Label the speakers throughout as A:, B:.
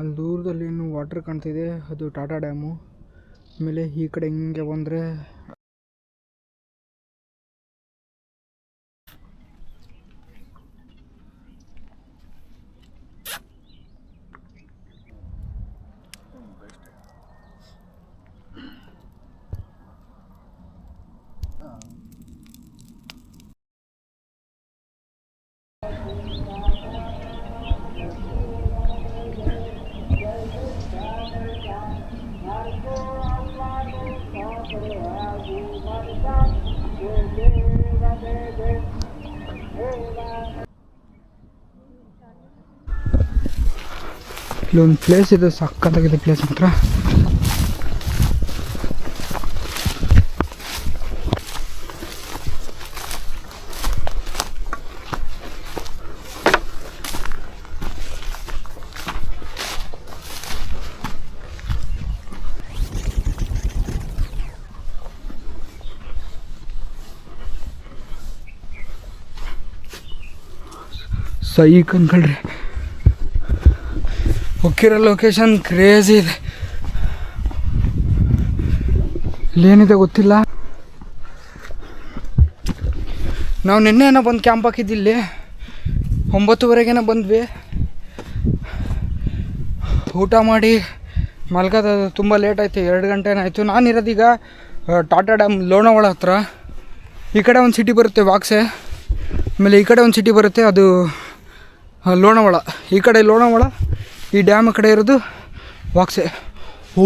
A: ಅಲ್ಲಿ ದೂರದಲ್ಲಿ ಏನು ವಾಟರ್ ಕಾಣ್ತಿದೆ. ಅದು ಟಾಟಾ ಡ್ಯಾಮು ಆಮೇಲೆ ಈ ಕಡೆ ಹಿಂಗೆ ಬಂದರೆ ಇಲ್ಲೊಂದು ಪ್ಲೇಸ್ ಇದೆ ಸಕ್ಕತ್ತಾಗಿದೆ ಪ್ಲೇಸ್ ಮಾತ್ರ ಸೈಕ್ ಅನ್ಕೊಳ್ರಿ ಹೋಗಿರೋ ಲೊಕೇಶನ್ ಕ್ರೇಜಿ ಇದೆ. ಇಲ್ಲೇನಿದೆ ಗೊತ್ತಿಲ್ಲ. ನಾವು ನಿನ್ನೆನೋ ಬಂದು ಕ್ಯಾಂಪ್ ಹಾಕಿದ್ದಿಲ್ಲಿ. ಒಂಬತ್ತುವರೆಗೇನೋ ಬಂದ್ವಿ. ಊಟ ಮಾಡಿ ಮಲ್ಗೋದು ತುಂಬ ಲೇಟ್ ಆಯಿತು, ಎರಡು ಗಂಟೆನೇ ಆಯಿತು. ನಾನಿರೋದೀಗ ಟಾಟಾ ಡ್ಯಾಮ್ ಲೋನಾವಳ ಹತ್ರ. ಈ ಕಡೆ ಒಂದು ಸಿಟಿ ಬರುತ್ತೆ, ವಾಕ್ಸೆ. ಆಮೇಲೆ ಈ ಕಡೆ ಒಂದು ಸಿಟಿ ಬರುತ್ತೆ, ಅದು ಲೋಣವಳ. ಈ ಕಡೆ ಲೋನಾವಳ ಈ ಡ್ಯಾಮ್ ಕಡೆ ಇರೋದು ವಾಕ್ಸೆ. ಓ,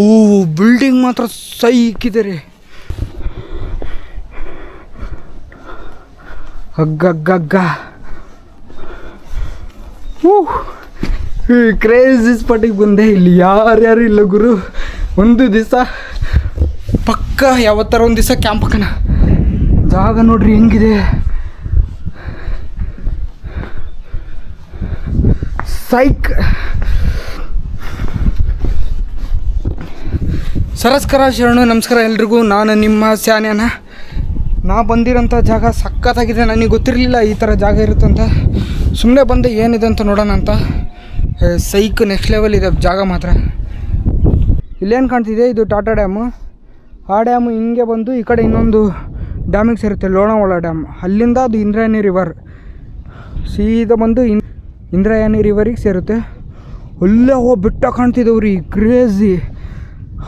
A: ಬಿಲ್ಡಿಂಗ್ ಮಾತ್ರ ಸೈಕಿದೆ ರೀ ಹಗ್ಗಗ್ಗಗ್ಗ ಹೂ ಈ ಕ್ರೇಜಿ ಸ್ಪಾಟಿಗೆ ಬಂದೆ. ಇಲ್ಲಿ ಯಾರ್ಯಾರು ಇಲ್ಲ ಗುರು. ಒಂದು ದಿವಸ ಪಕ್ಕ ಯಾವತ್ತಾರ ಒಂದು ದಿವಸ ಕ್ಯಾಂಪ್ ಹಾಕೋಣ ಜಾಗ ನೋಡ್ರಿ ಹೆಂಗಿದೆ. ಸೈಕ್ ಸರಸ್ಕರ ಶರಣು ನಮಸ್ಕಾರ ಎಲ್ರಿಗೂ. ನಾನು ನಿಮ್ಮ ಸ್ಯಾನ್ಯನ. ನಾ ಬಂದಿರೋಂಥ ಜಾಗ ಸಖತ್ತಾಗಿದೆ. ನನಗೆ ಗೊತ್ತಿರಲಿಲ್ಲ ಈ ಥರ ಜಾಗ ಇರುತ್ತಂತ ಸುಮ್ಮನೆ ಬಂದೆ, ಏನಿದೆ ಅಂತ ನೋಡೋಣ ಅಂತ. ಸೈಕ್ ನೆಕ್ಸ್ಟ್ ಲೆವೆಲ್ ಇದೆ ಜಾಗ ಮಾತ್ರ. ಇಲ್ಲೇನು ಕಾಣ್ತಿದೆ? ಇದು ಟಾಟಾ ಡ್ಯಾಮು. ಆ ಡ್ಯಾಮು ಹಿಂಗೆ ಬಂದು ಈ ಕಡೆ ಇನ್ನೊಂದು ಡ್ಯಾಮಿಗೆ ಸೇರುತ್ತೆ, ಲೋಣಾವಳ ಡ್ಯಾಮ್. ಅಲ್ಲಿಂದ ಅದು ಇಂದ್ರಾಯಣಿ ರಿವರ್ ಸೀದಾ ಬಂದು ಇನ್, ಇಂದ್ರಾಯಣಿ ರಿವರಿಗೆ ಸೇರುತ್ತೆ. ಅಲ್ಲೇ ಹೋಗಿ ಬೆಟ್ಟ ಕಾಣ್ತಿದ್ದವ್ರಿ ಕ್ರೇಜಿ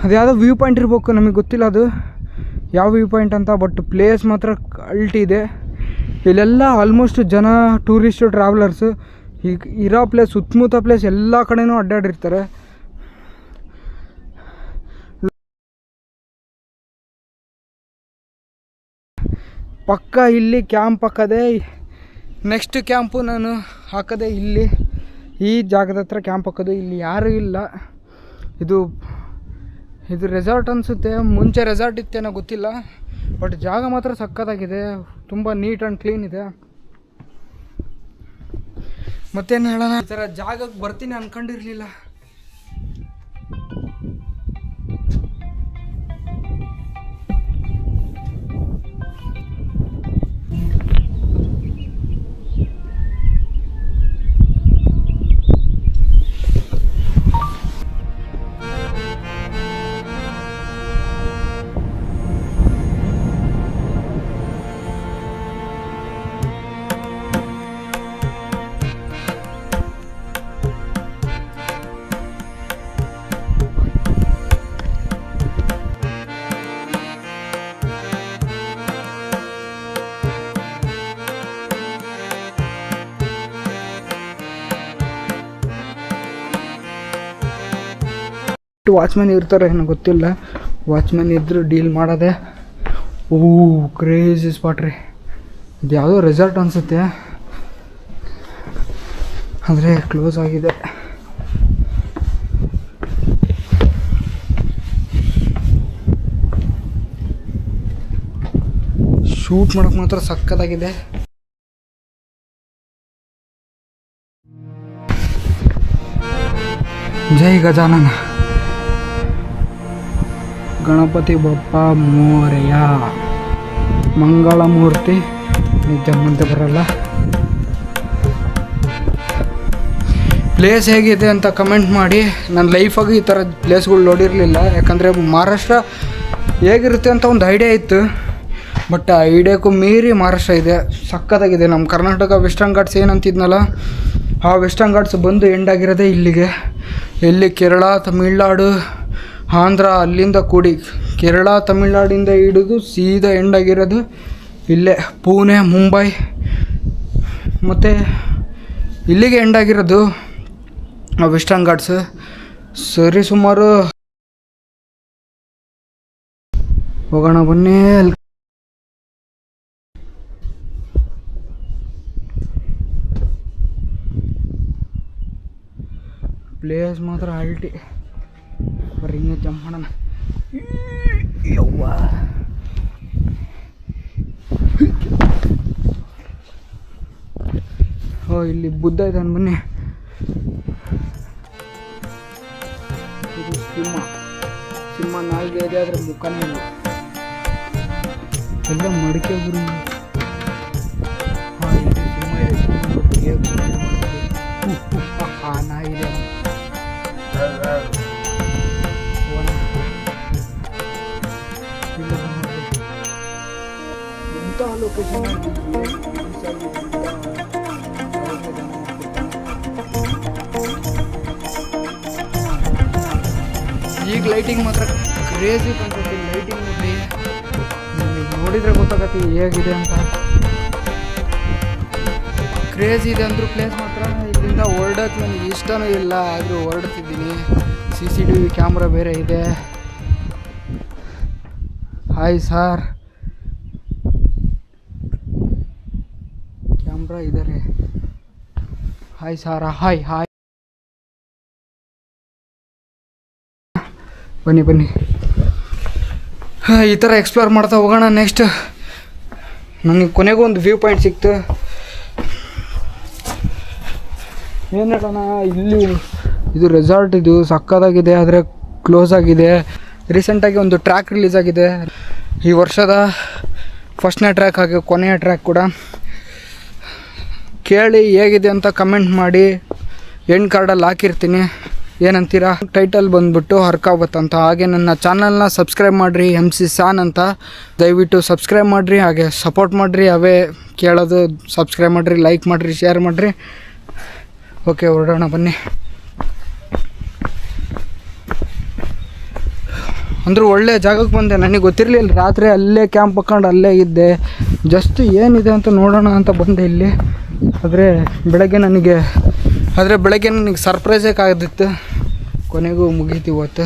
A: ಅದ್ಯಾವುದೋ ವ್ಯೂ ಪಾಯಿಂಟ್ ಇರ್ಬೇಕು, ನಮಗೆ ಗೊತ್ತಿಲ್ಲ ಅದು. ಯಾವ ವ್ಯೂ ಪಾಯಿಂಟ್ ಅಂತ ಬಟ್ ಪ್ಲೇಸ್ ಮಾತ್ರ ಅಲ್ಟಿ ಇದೆ. ಇಲ್ಲೆಲ್ಲ ಆಲ್ಮೋಸ್ಟ್ ಜನ ಟೂರಿಸ್ಟು ಟ್ರಾವೆಲರ್ಸು ಈಗ ಇರೋ ಪ್ಲೇಸ್ ಸುತ್ತಮುತ್ತ ಪ್ಲೇಸ್ ಎಲ್ಲ ಕಡೆನೂ ಅಡ್ಡಾಡಿರ್ತಾರೆ. ಪಕ್ಕ ಇಲ್ಲಿ ಕ್ಯಾಂಪ್ ಹಾಕದೆ ನೆಕ್ಸ್ಟ್ ಕ್ಯಾಂಪು ನಾನು ಹಾಕದೆ ಇಲ್ಲಿ, ಈ ಜಾಗದ ಹತ್ರ ಕ್ಯಾಂಪ್ ಹಾಕೋದು ಇಲ್ಲಿ ಯಾರೂ ಇಲ್ಲ. ಇದು ಇದು ರೆಸಾರ್ಟ್ ಅನಿಸುತ್ತೆ. ಮುಂಚೆ ರೆಸಾರ್ಟ್ ಇತ್ತೇನೋ ಗೊತ್ತಿಲ್ಲ. ಬಟ್ ಜಾಗ ಮಾತ್ರ ಸಕ್ಕತ್ತಾಗಿದೆ. ತುಂಬ ನೀಟ್ ಆ್ಯಂಡ್ ಕ್ಲೀನ್ ಇದೆ. ಮತ್ತೇನು ಹೇಳೋಣ? ಈ ಥರ ಜಾಗಕ್ಕೆ ಬರ್ತೀನಿ ಅಂದ್ಕೊಂಡಿರಲಿಲ್ಲ ವಾಚ್ಮ್ಯಾನ್ ಇರ್ತಾರೆ ಏನೋ ಗೊತ್ತಿಲ್ಲ. ವಾಚ್ಮ್ಯಾನ್ ಇದ್ದರೂ ಡೀಲ್ ಮಾಡೋದೆ. ಓ ಕ್ರೇಜಿ ಸ್ಪಾಟ್ ರೀ. ಇದು ಯಾವುದೋ ರೆಸಾರ್ಟ್ ಅನಿಸುತ್ತೆ. ಅಂದರೆ ಕ್ಲೋಸ್ ಆಗಿದೆ. ಶೂಟ್ ಮಾಡೋಕೆ ಮಾತ್ರ ಸಕ್ಕತ್ತಾಗಿದೆ. ಜೈ ಗಜಾನನ. ಗಣಪತಿ ಬಪ್ಪ ಮೋರೆಯ. ಮಂಗಳಮೂರ್ತಿ. ನಿಜ ಮುಂದೆ ಬರಲ್ಲ. ಪ್ಲೇಸ್ ಹೇಗಿದೆ ಅಂತ ಕಮೆಂಟ್ ಮಾಡಿ. ನನ್ನ ಲೈಫಾಗಿ ಈ ಥರ ಪ್ಲೇಸ್ಗಳು ನೋಡಿರಲಿಲ್ಲ. ಯಾಕಂದರೆ ಮಹಾರಾಷ್ಟ್ರ ಹೇಗಿರುತ್ತೆ ಅಂತ ಒಂದು ಐಡಿಯಾ ಇತ್ತು. ಬಟ್ ಆ ಐಡಿಯಾಕ್ಕೂ ಮೀರಿ ಮಹಾರಾಷ್ಟ್ರ ಇದೆ. ಸಕ್ಕತ್ತಾಗಿದೆ ನಮ್ಮ ಕರ್ನಾಟಕ ವೆಸ್ಟರ್ನ್ ಘಾಟ್ಸ್ ಏನಂತಿದ್ನಲ್ಲ, ಆ ವೆಸ್ಟರ್ನ್ ಘಾಟ್ಸ್ ಬಂದು ಎಂಡ್ ಆಗಿರೋದೇ ಇಲ್ಲಿಗೆ. ಎಲ್ಲಿ ಕೇರಳ, ತಮಿಳ್ನಾಡು ಆಂಧ್ರ ಅಲ್ಲಿಂದ ಕೂಡಿ ಕೇರಳ, ತಮಿಳ್ನಾಡಿಂದ ಹಿಡಿದು ಸೀದಾ ಎಂಡಾಗಿರೋದು ಇಲ್ಲೇ ಪುಣೆ, ಮುಂಬೈ. ಮತ್ತು ಇಲ್ಲಿಗೆ ಎಂಡಾಗಿರೋದು ವೆಸ್ಟರ್ನ್ ಘಾಟ್ಸ್ ಸರಿ, ಸುಮಾರು ಹೋಗೋಣ ಬನ್ನಿ. ಅಲ್ಲಿ ಪ್ಲೇಸ್ ಮಾತ್ರ ಅಲ್ಟಿ. ಬರ್ರಿ ಇನ್ನೂ ಜಂಪ್ ಮಾಡೋಣ. ಯವ್ವ. ಓ, ಇಲ್ಲಿ ಬುದ್ಧ ಇದ್ದಾನೆ ಬನ್ನಿ. ಸಿಂಹ. ಸಿಂಹ ನಾಲ್ಗೆ ಇದೆ ಆದರೆ ಎಲ್ಲ ಮಡಿಕೆ ಗುರು ಈಗ ಲೈಟಿಂಗ್ ಮಾತ್ರ ಕ್ರೇಜಿ ಬಂದಿದೆ ಲೈಟಿಂಗ್ ನೋಡಿ ನೋಡಿದ್ರೆ ಗೊತ್ತಾಗತ್ತೆ ಹೇಗಿದೆ ಅಂತ. ಕ್ರೇಜ್ ಇದೆ ಅಂದ್ರೂ ಪ್ಲೇಸ್ ಮಾತ್ರ. ಇಲ್ಲಿಂದ ಹೊರಡೋಕೆ ನನಗೆ ಇಷ್ಟನೂ ಇಲ್ಲ. ಆದರೂ ಹೊರಡ್ತಿದ್ದೀನಿ. C C T V camera ಬೇರೆ ಇದೆ. ಹಾಯ್ ಸಾರ್ ಕ್ಯಾಮ್ರಾ ಇದ್ದಾರೆ. ಹಾಯ್ ಸಾರ ಹಾಯ್ ಹಾಯ್ ಬನ್ನಿ ಬನ್ನಿ. ಈ ಥರ ಎಕ್ಸ್ಪ್ಲೋರ್ ಮಾಡ್ತಾ ಹೋಗೋಣ ನೆಕ್ಸ್ಟ್ ನನಗೆ ಕೊನೆಗೂ ಒಂದು ವ್ಯೂ ಪಾಯಿಂಟ್ ಸಿಕ್ತು. ಏನು ಹೇಳೋಣ, ಇಲ್ಲಿ ಇದು ರೆಸಾರ್ಟ್ ಇದು ಸಕ್ಕದಾಗಿದೆ ಆದರೆ ಕ್ಲೋಸ್ ಆಗಿದೆ. ರೀಸೆಂಟಾಗಿ ಒಂದು ಟ್ರ್ಯಾಕ್ ರಿಲೀಸ್ ಆಗಿದೆ. ಈ ವರ್ಷದ ಫಸ್ಟ್ನೇ ಟ್ರ್ಯಾಕ್ ಹಾಗೆ ಕೊನೆಯ ಟ್ರ್ಯಾಕ್ ಕೂಡ. ಕೇಳಿ ಹೇಗಿದೆ ಅಂತ ಕಮೆಂಟ್ ಮಾಡಿ ಎಂಡ್ ಕಾರ್ಡಲ್ಲಿ ಹಾಕಿರ್ತೀನಿ. ಏನಂತೀರಾ? ಟೈಟಲ್ ಬಂದ್ಬಿಟ್ಟು ಹರ್ಕಾವತ್ ಅಂತ. ಹಾಗೆ ನನ್ನ ಚಾನಲ್ನ ಸಬ್ಸ್ಕ್ರೈಬ್ ಮಾಡಿರಿ ಎಂ ಸಿ ಸಾನ್ ಅಂತ. ದಯವಿಟ್ಟು ಸಬ್ಸ್ಕ್ರೈಬ್ ಮಾಡಿರಿ, ಹಾಗೆ ಸಪೋರ್ಟ್ ಮಾಡಿರಿ, ಅವೇ ಕೇಳೋದು ಸಬ್ಸ್ಕ್ರೈಬ್ ಮಾಡಿರಿ, ಲೈಕ್ ಮಾಡಿರಿ, ಶೇರ್ ಮಾಡಿರಿ. ಓಕೆ, ಹೊರಡೋಣ ಬನ್ನಿ. ಅಂದರೂ ಒಳ್ಳೆ ಜಾಗಕ್ಕೆ ಬಂದೆ. ನನಗೆ ಗೊತ್ತಿರಲಿಲ್ಲ, ರಾತ್ರಿ ಅಲ್ಲೇ ಕ್ಯಾಂಪ್ ಹಾಕೊಂಡು ಅಲ್ಲೇ ಇದ್ದೆ. ಜಸ್ಟ್ ಏನಿದೆ ಅಂತ ನೋಡೋಣ ಅಂತ ಬಂದೆ ಇಲ್ಲಿ. ಆದರೆ ಬೆಳಗ್ಗೆ ನನಗೆ, ಆದರೆ ಬೆಳಗ್ಗೆ ನನಗೆ ಸರ್ಪ್ರೈಸೇ ಕಾದಿತ್ತು ಕೊನೆಗೂ ಮುಗೀತು ಇವತ್ತು.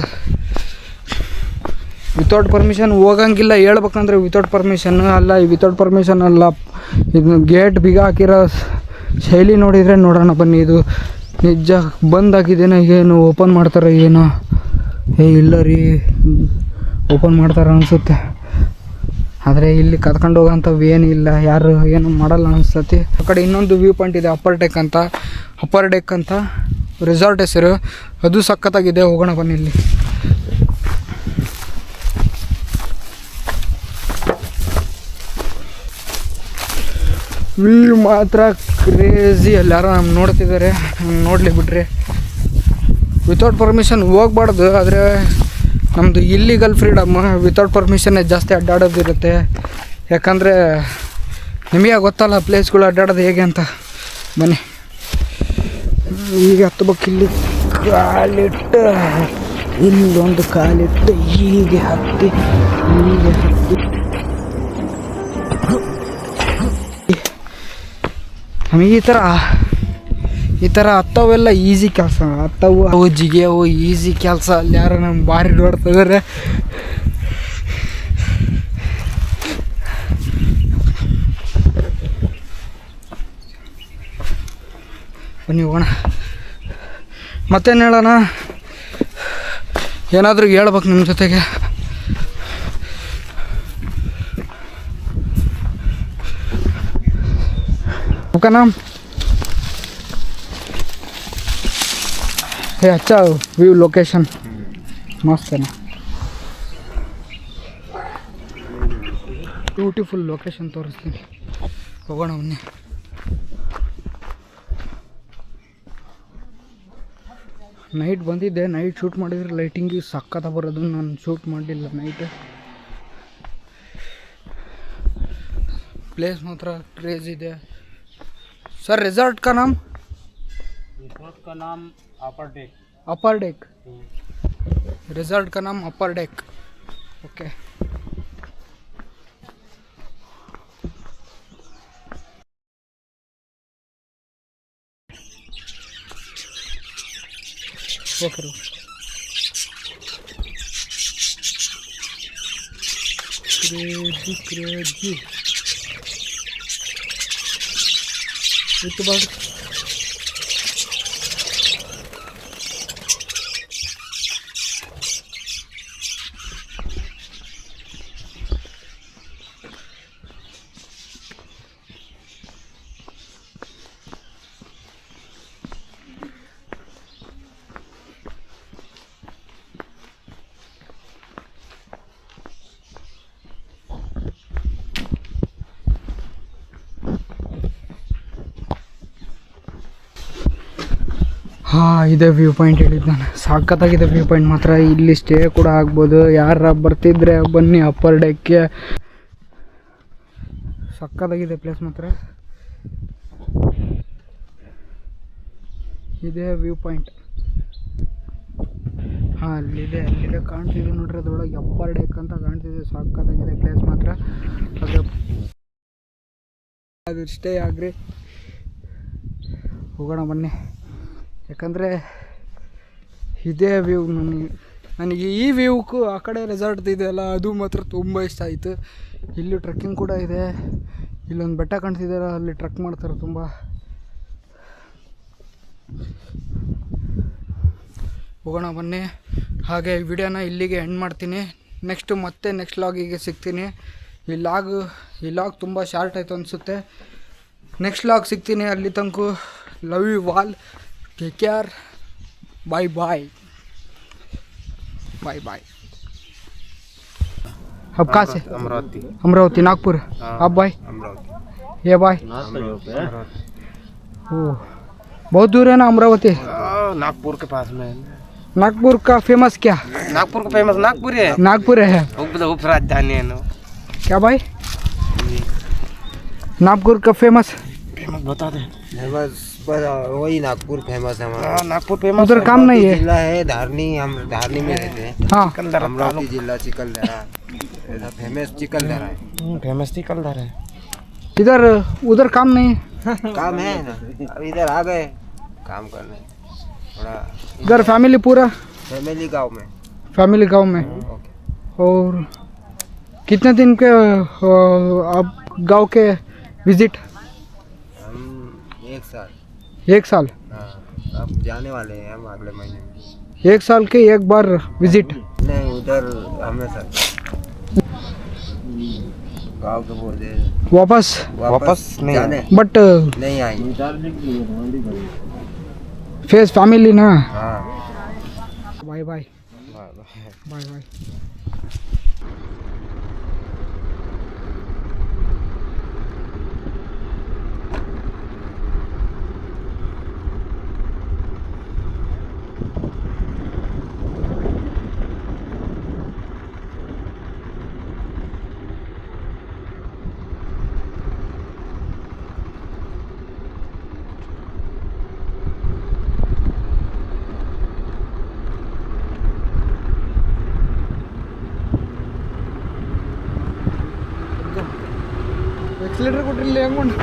A: ವಿತೌಟ್ ಪರ್ಮಿಷನ್ ಹೋಗಂಗಿಲ್ಲ, ಹೇಳ್ಬೇಕಂದ್ರೆ ವಿತೌಟ್ ಪರ್ಮಿಷನ್ ಅಲ್ಲ ವಿತೌಟ್ ಪರ್ಮಿಷನ್ ಅಲ್ಲ ಇದು ಗೇಟ್ ಬೀಗ ಹಾಕಿರೋ ಶೈಲಿ ನೋಡಿದರೆ ನೋಡೋಣ ಬನ್ನಿ ಇದು. ನಿಜ ಬಂದಾಗಿದೇನೋ ಏನು ಓಪನ್ ಮಾಡ್ತಾರೋ ಏನೋ. ಏ, ಇಲ್ಲ ರೀ ಓಪನ್ ಮಾಡ್ತಾರೆ ಅನಿಸುತ್ತೆ. ಆದರೆ ಇಲ್ಲಿ ಕರ್ಕೊಂಡು ಹೋಗೋಂಥವು ಏನಿಲ್ಲ ಯಾರು ಏನು ಮಾಡಲ್ಲ ಅನಿಸ್ತತಿ. ಆ ಕಡೆ ಇನ್ನೊಂದು ವ್ಯೂ ಪಾಯಿಂಟ್ ಇದೆ ಅಪ್ಪರ್ ಡೆಕ್ ಅಂತ. ಅಪ್ಪರ್ ಡೆಕ್ ಅಂತ ರೆಸಾರ್ಟ್ ಹೆಸರು. ಅದು ಸಖತ್ತಾಗಿದೆ, ಹೋಗೋಣ ಬನ್ನಿ ಇಲ್ಲಿ. ವ್ಯೂ ಮಾತ್ರ ಕ್ರೇಜಿ ಎಲ್ಲಾರು ನಮ್ಗೆ ನೋಡ್ತಿದ್ದಾರೆ. ನೋಡಲಿ ಬಿಡ್ರಿ. ವಿತೌಟ್ ಪರ್ಮಿಷನ್ ಹೋಗ್ಬಾರ್ದು, ಆದರೆ ನಮ್ಮದು ಇಲ್ಲಿಗಲ್ ಫ್ರೀಡಮ್ ವಿತೌಟ್ ಪರ್ಮಿಷನ್ನೇ ಜಾಸ್ತಿ ಅಡ್ಡಾಡೋದಿರುತ್ತೆ ಯಾಕಂದರೆ, ನಿಮಗೆ ಗೊತ್ತಲ್ಲ ಪ್ಲೇಸ್ಗಳು ಅಡ್ಡಾಡೋದು ಹೇಗೆ ಅಂತ. ಬನ್ನಿ. ಈಗ ಹತ್ತಬೇಕು ಇಲ್ಲಿ ಕಾಲಿಟ್ಟು ಇಲ್ಲೊಂದು ಕಾಲಿಟ್ಟು, ಹೀಗೆ ಹತ್ತಿ ಹೀಗೆ ಹತ್ತಿ. ನಮಗೆ ಈ ಥರ ಈ ಥರ ಹತ್ತವೆಲ್ಲ ಈಸಿ ಕೆಲಸ. ಹತ್ತವು ಅವು ಜಿಗಿಯವು ಈಸಿ ಕೆಲಸ. ಅಲ್ಲಿ ಯಾರು ನಮ್ಮ ಭಾರಿ ನೋಡ್ತಿದ್ದಾರೆ ಬನ್ನಿ ಹೋಗೋಣ. ಮತ್ತೇನು ಹೇಳೋಣ? ಏನಾದರೂ ಹೇಳ್ಬೇಕು ನಿಮ್ಮ ಜೊತೆಗೆ. ಓಕೆನಾ? ಹೇ ಅಚ್ಚ ವ್ಯೂ ಲೊಕೇಶನ್ ಮಸ್ತ್ ಅಣ್ಣ ब्यूटीफुल ಲೊಕೇಶನ್ ತೋರಿಸ್ತೀನಿ. ಹೋಗೋಣ ಬನ್ನಿ. ನೈಟ್ ಬಂದಿದ್ದೆ ನೈಟ್ ಶೂಟ್ ಮಾಡಿದ್ರೆ ಲೈಟಿಂಗ್ ಸಕ್ಕತ್ತ ಬರೋದು, ನಾನು ಶೂಟ್ ಮಾಡಲಿಲ್ಲ ನೈಟ್ ಪ್ಲೇಸ್ ಮಾತ್ರ ಕ್ರೇಜ್ ಇದೆ. ಸರ್ ರೆಸಾರ್ಟ್ ಕಾ
B: ನಮ್ಮ का नाम upper deck
A: upper deck resort का नाम upper deck okay okay crazy crazy bird ಹಾಂ, ಇದೆ ವ್ಯೂ ಪಾಯಿಂಟ್ ಹೇಳಿದ್ದು ನಾನು. ಸಾಕತ್ತಾಗಿದೆ ವ್ಯೂ ಪಾಯಿಂಟ್ ಮಾತ್ರ. ಇಲ್ಲಿ ಸ್ಟೇ ಕೂಡ ಆಗ್ಬೋದು. ಯಾರ ಬರ್ತಿದ್ರೆ ಬನ್ನಿ ಅಪ್ಪರ್ ಡೆಕ್ಕೆ ಸಕ್ಕತ್ತಾಗಿದೆ ಪ್ಲೇಸ್ ಮಾತ್ರ. ಇದೆ ವ್ಯೂ ಪಾಯಿಂಟ್ ಹಾಂ, ಅಲ್ಲಿದೆ ಅಲ್ಲಿದೆ. ಕಾಣ್ತಿದೆ ನೋಡ್ರಿ ಅದ್ರೊಳಗೆ ಅಪ್ಪರ್ ಡೆಕ್ ಅಂತ ಕಾಣ್ತಿದೆ. ಸಕ್ಕತ್ತಾಗಿದೆ ಪ್ಲೇಸ್ ಮಾತ್ರ. ಅದ್ರ ಅದು ಸ್ಟೇ ಆಗ್ರಿ. ಹೋಗೋಣ ಬನ್ನಿ. ಯಾಕಂದರೆ ಇದೇ ವ್ಯೂ ನನಗೆ. ನನಗೆ ಈ ವ್ಯೂಕ್ಕೂ ಆ ಕಡೆ ರೆಸಾರ್ಟ್ ಇದೆಯಲ್ಲ, ಅದು ಮಾತ್ರ ತುಂಬ ಇಷ್ಟ ಆಯಿತು. ಇಲ್ಲಿ ಟ್ರಕ್ಕಿಂಗ್ ಕೂಡ ಇದೆ. ಇಲ್ಲೊಂದು ಬೆಟ್ಟ ಕಾಣ್ತಿದೆಯಲ್ಲ, ಅಲ್ಲಿ ಟ್ರಕ್ ಮಾಡ್ತಾರೆ ತುಂಬ. ಹೋಗೋಣ ಬನ್ನಿ. ಹಾಗೆ ವಿಡಿಯೋನ ಇಲ್ಲಿಗೆ ಎಂಡ್ ಮಾಡ್ತೀನಿ. ನೆಕ್ಸ್ಟು ಮತ್ತೆ ನೆಕ್ಸ್ಟ್ ಲಾಗಿಗೆ ಸಿಗ್ತೀನಿ. ಈ ಲಾಗ್ ಈ ಲಾಗ್ ತುಂಬ ಶಾರ್ಟ್ ಆಯಿತು ಅನಿಸುತ್ತೆ. ನೆಕ್ಸ್ಟ್ ಲಾಗ್ ಸಿಗ್ತೀನಿ ಅಲ್ಲಿ ತನಕ. Love you wall take care bye bye bye bye अब कहाँ से?
B: अमरावती।
A: अमरावती नागपुर। हाँ, अब भाई?
B: अमरावती।
A: ये भाई? ओह बहुत दूर है ना अमरावती?
B: हाँ, नागपुर के पास में।
A: नागपुर का फ़ेमस क्या?
B: नागपुर का फ़ेमस नागपुर है।
A: नागपुर है।
B: उप राजधानी है ना।
A: क्या भाई? नागपुर का फ़ेमस
B: फ़ेमस बता दे।
C: फ़ेमस पर वही नागपुर फ़ेमस है हमारा।
B: हाँ, नागपुर फ़ेमस
A: उधर काम नहीं है।
C: जिला है धारनी हम धारनी में रहते हैं।
A: हाँ।
C: अमरावती जिला चिकलदरा। फ़ेमस चिकलदरा है।
B: फ़ेमस थी कलधर है।
A: इधर उधर काम नहीं
C: काम है ना? अब इधर आ गए। काम करने। थोड़ा
A: इधर फैमिली पूरा?
C: फैमिली गाँव में।
A: फैमिली गाँव में। और कितने दिन के आप गाँव के विज़िट
C: हम एक साल।
A: एक साल।
C: हाँ अब जाने वाले हैं हम अगले महीने। में
A: एक साल के एक बार विज़िट
C: नहीं उधर हमेशा। गाँव के बोल
A: वापस?
B: वापस नहीं।
A: बट
C: नहीं आएँगे
A: फेस फैमिली ना?
C: हाँ।
A: Bye bye bye bye accelerator കൂട്ടില്ല കൊണ്ട്